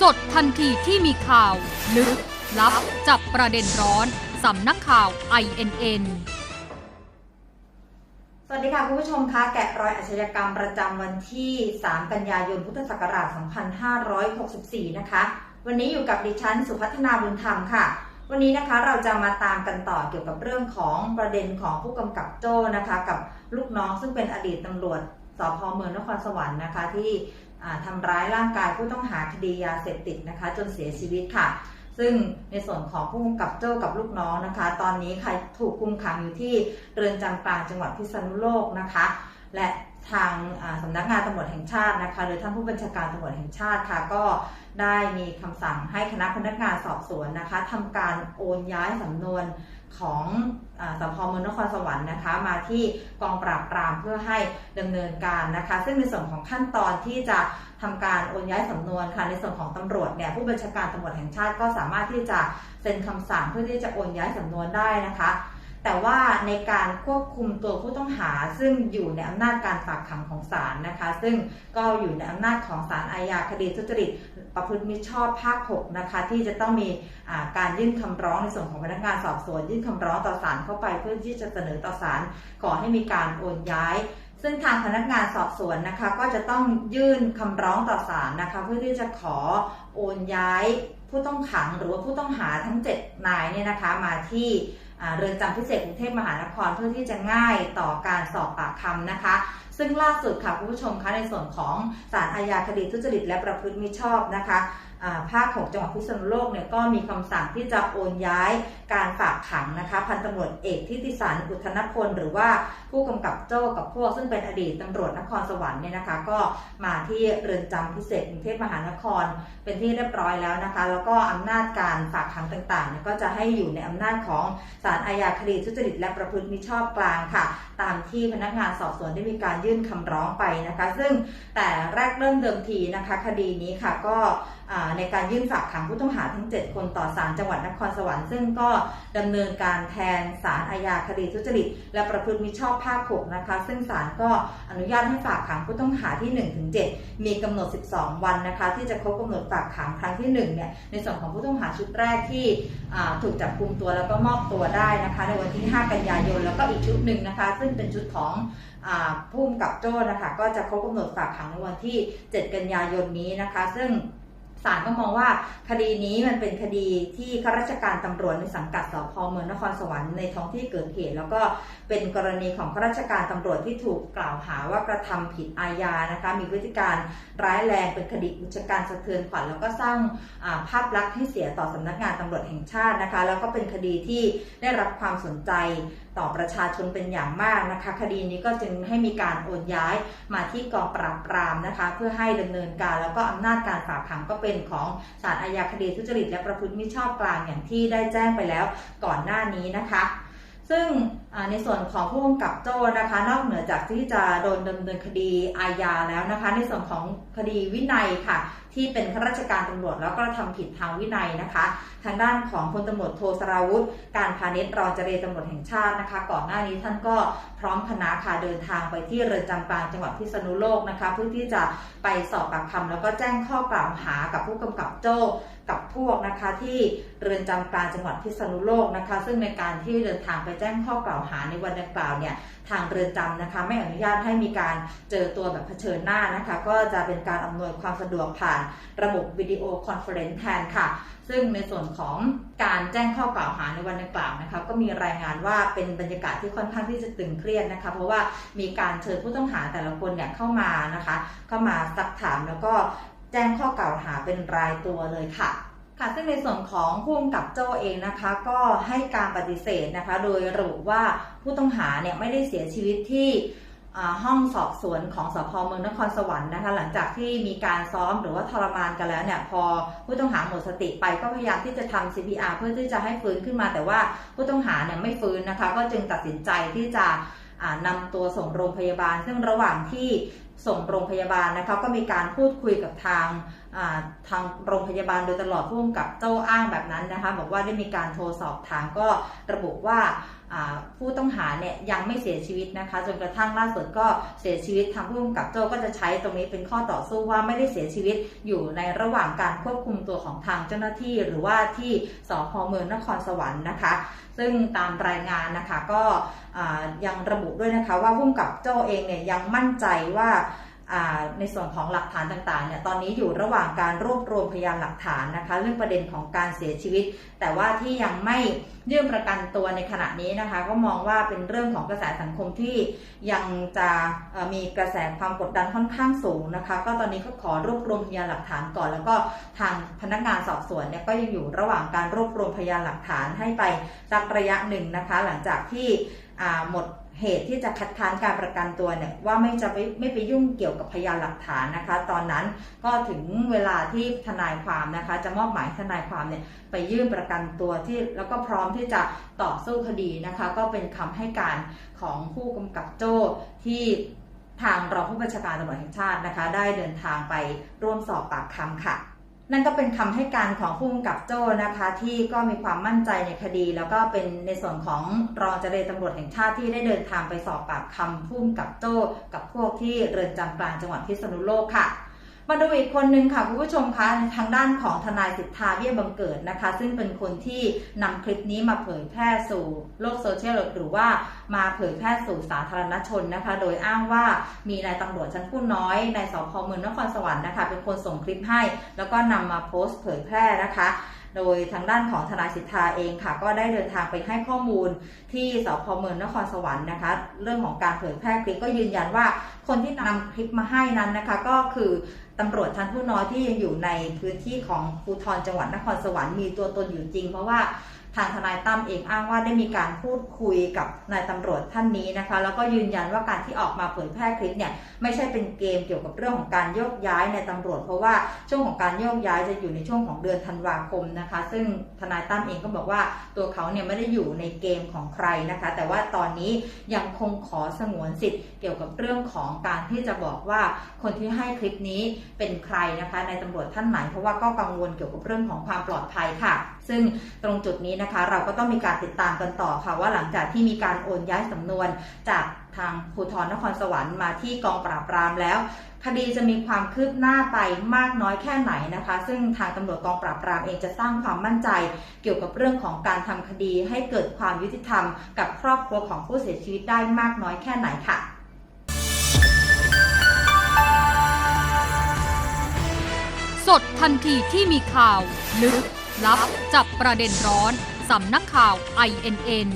สดทันทีที่มีข่าว ลึก ลับ จับประเด็นร้อน สำนักข่าว INN สวัสดีค่ะ คุณผู้ชมคะแกะรอยอาชญากรรมประจำวันที่ 3 กันยายนพุทธศักราช 2564 นะคะ วันนี้อยู่กับดิฉันสุพัฒนาบุญธรรมค่ะ วันนี้นะคะเราจะมาตามกันต่อเกี่ยวกับเรื่องของประเด็นของผู้กำกับโจ้นะคะ กับลูกน้องซึ่งเป็นอดีตตำรวจ สพเมืองนครสวรรค์นะคะ ที่ทำร้ายร่างกายผู้ต้องหาคดียาเสพติดนะคะ จนเสียชีวิตค่ะ ซึ่งในส่วนของผู้กำกับโจ้กับลูกน้องนะคะ ตอนนี้ใครถูกคุมขังอยู่ที่เรือนจำกลางจังหวัดพิษณุโลกนะคะ และทางสำนักงานตำรวจแห่งชาตินะคะ โดยท่านผู้บัญชาการตำรวจแห่งชาติค่ะ ก็ได้มีคำสั่งให้คณะพนักงานสอบสวนนะคะทำการโอนย้ายสำนวน ของอสพเมืองนครสวรรค์นะคะ มาที่กองปราบปรามเพื่อให้ดำเนินการนะคะ ซึ่งในส่วนของขั้นตอนที่จะทำการโอนย้ายสำนวนค่ะในส่วนของตำรวจเนี่ยผู้บัญชาการตำรวจแห่งชาติก็สามารถที่จะเซ็นคำสั่งเพื่อที่จะโอนย้ายสำนวนได้นะคะ แต่ว่าในการควบคุมตัวผู้ต้องหาซึ่งอยู่ในอำนาจการฝากขังของศาลนะคะ ซึ่งก็อยู่ในอำนาจของศาลอาญาคดีทุจริตประพฤติมิชอบภาค 6 นะคะ ที่จะต้องมีการยื่นคำร้องในส่วนของพนักงานสอบสวนยื่นคำร้องต่อศาลเข้าไปเพื่อที่จะเสนอต่อศาลขอให้มีการโอนย้ายซึ่งทางพนักงานสอบสวนนะคะ ก็จะต้องยื่นคำร้องต่อศาลนะคะ เพื่อที่จะขอโอนย้ายผู้ต้องขังหรือว่าผู้ต้องหาทั้ง 7 นายเนี่ยนะคะมาที่ เรือนจำพิเศษกรุงเทพมหานครเพื่อที่จะง่ายต่อการสอบปากคำนะคะ ซึ่งล่าสุดค่ะคุณผู้ชมคะในส่วนของศาลอาญาคดีทุจริตและประพฤติมิชอบนะคะ อ่าภาค6จังหวัดพิษณุโลกเนี่ยก็มีคำสั่งที่จะโอนย้ายการฝากขังนะคะพันตำรวจเอกทิติสันอุทนพลหรือว่าผู้กำกับโจ้กับพวก ซึ่งเป็นอดีตตำรวจนครสวรรค์เนี่ยนะคะ ก็มาที่เรือนจำพิเศษกรุงเทพมหานคร เป็นที่เรียบร้อยแล้วนะคะ แล้วก็อำนาจการฝากขังต่างๆเนี่ยก็จะให้อยู่ในอำนาจของศาลอาญาคดีทุจริตและประพฤติมิชอบกลางค่ะ ตามที่พนักงานสอบสวนได้มีการยื่นคำร้องไปนะคะ ซึ่งแต่แรกเริ่มเดิมทีนะคะ คดีนี้ค่ะก็ในการยื่นฝากขังผู้ต้องหาทั้ง 7 คนต่อศาลจังหวัดนครสวรรค์ซึ่งก็ดำเนินการแทนศาลอาญาคดีทุจริต และประพฤติมิชอบภาค6นะคะ ซึ่งศาลก็อนุญาตให้ฝากขังผู้ต้องหาที่ 1-7 มีกำหนด 12 วันนะคะ ที่จะครบกำหนดฝากขังครั้งที่1เนี่ยในส่วนของผู้ต้องหาชุดแรกที่ถูกจับกุมตัวแล้วก็มอบตัวได้นะคะ ในวันที่ 5 กันยายนแล้วก็อีกชุดหนึ่งนะคะ ซึ่งเป็นชุดของผู้กำกับโจ้นะคะก็จะครบกำหนดฝากขังในวันที่ 7 กันยายนนี้นะคะ ซึ่ง ศาลก็มองว่าคดีนี้มันเป็นคดีที่ข้าราชการตำรวจในสังกัดสพเมืองนครสวรรค์ในท้องที่เกิดเหตุ แล้วก็เป็นกรณีของข้าราชการตำรวจที่ถูกกล่าวหาว่ากระทำผิดอาญานะคะมีพฤติการร้ายแรงเป็นคดีอุกชะการสะเทือนขวัญแล้วก็สร้างาภาพลักษณ์ให้เสียต่อสำนักงานตำรวจแห่งชาตินะคะ แล้วก็เป็นคดีที่ได้รับความสนใจ ต่อประชาชนเป็นอย่างมากนะคะ คดีนี้ก็จึงให้มีการโอนย้ายมาที่กองปราบปรามนะคะ เพื่อให้ดำเนินการแล้วก็อำนาจการฝากขังก็เป็นของศาลอาญาคดีทุจริตและประพฤติมิชอบกลางอย่างที่ได้แจ้งไปแล้วก่อนหน้านี้นะคะ ซึ่งในส่วนของผู้กำกับโจ้นะคะ นอกเหนือจากที่จะโดนดำเนินคดีอาญาแล้วนะคะ ในส่วนของคดีวินัยค่ะ ที่เป็นข้าราชการตำรวจแล้วก็ทำผิดทางวินัยนะคะ ทางด้านของพลตำรวจโทสราวุธ การพาณิชย์รองเจรตำรวจแห่งชาตินะคะ ก่อนหน้านี้ท่านก็พร้อมคณะค่ะเดินทางไปที่เรือนจำกลางจังหวัดพิษณุโลกนะคะ เพื่อที่จะไปสอบปากคำแล้วก็แจ้งข้อกล่าวหากับผู้กำกับโจ้กับพวกนะคะที่เรือนจำกลางจังหวัดพิษณุโลกนะคะ ซึ่งในการที่เดินทางไปแจ้งข้อกล่าวาวหาในวันดังกล่าวเนี่ยทางเรือนจำนะคะไม่อนุญาตให้มีการเจอตัวแบบเผชิญหน้านะคะ ก็จะเป็นการอำนวยความสะดวกผ่านระบบวิดีโอคอนเฟอเรนซ์แทนค่ะ ซึ่งในส่วนของการแจ้งข้อกล่าวหาในวันดังกล่าวนะคะ ก็มีรายงานว่าเป็นบรรยากาศที่ค่อนข้างที่จะตึงเครียดนะคะ เพราะว่ามีการเชิญผู้ต้องหาแต่ละคนเนี่ยเข้ามานะคะ เข้ามาซักถามแล้วก็แจ้งข้อกล่าวหาเป็นรายตัวเลยค่ะ ค่ะซึ่งในส่วนของผู้กำกับโจ้เองนะคะ ก็ให้การปฏิเสธนะคะ โดยระบุว่าผู้ต้องหาเนี่ยไม่ได้เสียชีวิตที่ห้องสอบสวนของสพเมืองนครสวรรค์นะคะ หลังจากที่มีการซ้อมหรือว่าทรมานกันแล้วเนี่ยพอผู้ต้องหาหมดสติไปก็พยายามที่จะทำ CPR เพื่อที่จะให้ฟื้นขึ้นมา แต่ว่าผู้ต้องหาเนี่ยไม่ฟื้นนะคะ ก็จึงตัดสินใจที่จะ นำตัวส่งโรงพยาบาล ซึ่งระหว่างที่ส่งโรงพยาบาลนะคะก็มีการพูดคุยกับทางทางโรงพยาบาลโดยตลอดพ่วมกับเจ้าอ้างแบบนั้นนะคะบอกว่าได้มีการโทรสอบถามก็ระบุว่า ผู้ต้องหาเนี่ยยังไม่เสียชีวิตนะคะ จนกระทั่งล่าสุดก็เสียชีวิตทางผู้กำกับโจ้ก็จะใช้ตรงนี้เป็นข้อต่อสู้ว่าไม่ได้เสียชีวิตอยู่ในระหว่างการควบคุมตัวของทางเจ้าหน้าที่ หรือว่าที่สพเมืองนครสวรรค์นะคะ ซึ่งตามรายงานนะคะก็ยังระบุด้วยนะคะว่าผู้กำกับโจ้เองเนี่ยยังมั่นใจว่า ในส่วนของหลักฐานต่างๆเนี่ยตอนนี้อยู่ระหว่างการรวบรวมพยานหลักฐานนะคะ เรื่องประเด็นของการเสียชีวิต แต่ว่าที่ยังไม่ยื่นประกันตัวในขณะนี้นะคะ ก็มองว่าเป็นเรื่องของกระแสสังคมที่ยังจะมีกระแสความกดดันค่อนข้างสูงนะคะ ก็ตอนนี้ก็ขอรวบรวมพยานหลักฐานก่อน แล้วก็ทางพนักงานสอบสวนเนี่ยก็ยังอยู่ระหว่างการรวบรวมพยานหลักฐานให้ไปสักระยะหนึ่งนะคะ หลังจากที่หมด เหตุที่จะคัดค้านการประกันตัวเนี่ยว่าไม่จะไม่ไม่ไปยุ่งเกี่ยวกับพยานหลักฐานนะคะ ตอนนั้นก็ถึงเวลาที่ทนายความนะคะ จะมอบหมายทนายความเนี่ยไปยื่นประกันตัวที่แล้วก็พร้อมที่จะต่อสู้คดีนะคะ ก็เป็นคำให้การของผู้กำกับโจ้ที่ทางรองผู้บัญชาการตำรวจแห่งชาตินะคะ ได้เดินทางไปร่วมสอบปากคำค่ะ นั่นก็เป็นคำให้การของผู้กำกับโจ้นะคะ ที่ก็มีความมั่นใจในคดี แล้วก็เป็นในส่วนของรองเจรตำรวจแห่งชาติที่ได้เดินทางไปสอบปากคำผู้กำกับโจ้ กับพวกที่เรือนจำกลางจังหวัดพิษณุโลกค่ะ มาดูอีกคนหนึ่งค่ะคุณผู้ชมคะทางด้านของทนายสิทธาเบี้ยบังเกิดนะคะ ซึ่งเป็นคนที่นำคลิปนี้มาเผยแพร่สู่โลกโซเชียลหรือว่ามาเผยแพร่สู่สาธารณชนนะคะ โดยอ้างว่ามีนายตำรวจชั้นผู้น้อยในสพเมืองนครสวรรค์นะคะ เป็นคนส่งคลิปให้ แล้วก็นำมาโพสต์เผยแพร่นะคะ โดยทางด้านของทนายสิทธาเองค่ะ ก็ได้เดินทางไปให้ข้อมูลที่สพเมืองนครสวรรค์นะคะ เรื่องของการเผยแพร่คลิปก็ยืนยันว่าคนที่นำคลิปมาให้นั้นนะคะ ก็คือตำรวจชั้นผู้น้อยที่ยังอยู่ในพื้นที่ของภูทรจังหวัดนครสวรรค์มีตัวตนอยู่จริง เพราะว่า ทางทนายตั้มเองอ้างว่าได้มีการพูดคุยกับนายตำรวจท่านนี้นะคะ แล้วก็ยืนยันว่าการที่ออกมาเผยแพร่คลิปเนี่ยไม่ใช่เป็นเกมเกี่ยวกับเรื่องของการโยกย้ายในตำรวจ เพราะว่าช่วงของการโยกย้ายจะอยู่ในช่วงของเดือนธันวาคมนะคะ ซึ่งทนายตั้มเองก็บอกว่าตัวเขาเนี่ยไม่ได้อยู่ในเกมของใครนะคะ แต่ว่าตอนนี้ยังคงขอสงวนสิทธิ์เกี่ยวกับเรื่องของการที่จะบอกว่าคนที่ให้คลิปนี้เป็นใครนะคะในตำรวจท่านไหนเพราะว่าก็กังวลเกี่ยวกับเรื่องของความปลอดภัยค่ะซึ่งตรงจุดนี้นะคะเราก็ต้องมีการติดตามกันต่อค่ะ ว่าหลังจากที่มีการโอนย้ายสำนวนจากทางภูธรนครสวรรค์มาที่กองปราบปรามแล้ว คดีจะมีความคืบหน้าไปมากน้อยแค่ไหนนะคะ ซึ่งทางตำรวจกองปราบปรามเองจะสร้างความมั่นใจ เกี่ยวกับเรื่องของการทำคดีให้เกิดความยุติธรรม กับครอบครัวของผู้เสียชีวิตได้มากน้อยแค่ไหนค่ะสดทันทีที่มีข่าว ลึก ลับจับประเด็นร้อน สำนักข่าว INN